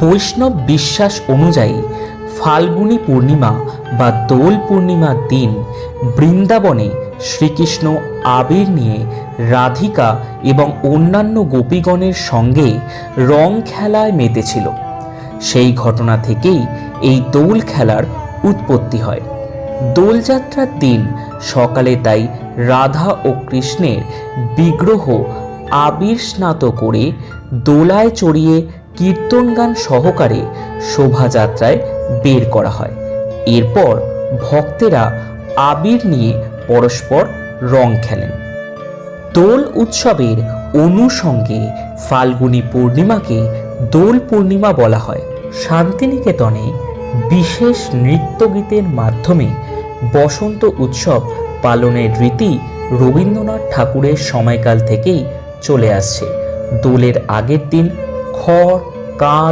বৈষ্ণব বিশ্বাস অনুযায়ী ফাল্গুনী পূর্ণিমা বা দোল পূর্ণিমার দিন বৃন্দাবনে শ্রীকৃষ্ণ আবির নিয়ে রাধিকা এবং অন্যান্য গোপীগণের সঙ্গে রং খেলায় মেতেছিল। সেই ঘটনা থেকেই এই দোল খেলার উৎপত্তি হয়। দোলযাত্রার দিন সকালে তাই রাধা ও কৃষ্ণের বিগ্রহ আবির স্নাত করে দোলায় চড়িয়ে কীর্তন গান সহকারে শোভাযাত্রায় বের করা হয়। এরপর ভক্তেরা আবির নিয়ে পরস্পর রং খেলেন। দোল উৎসবের অনুষঙ্গে ফাল্গুনী পূর্ণিমাকে দোল পূর্ণিমা বলা হয়। শান্তিনিকেতনে বিশেষ নৃত্যগীতের মাধ্যমে বসন্ত উৎসব পালনের রীতি রবীন্দ্রনাথ ঠাকুরের সময়কাল থেকেই চলে আসছে। দোলের আগের দিন খড় কাঁধ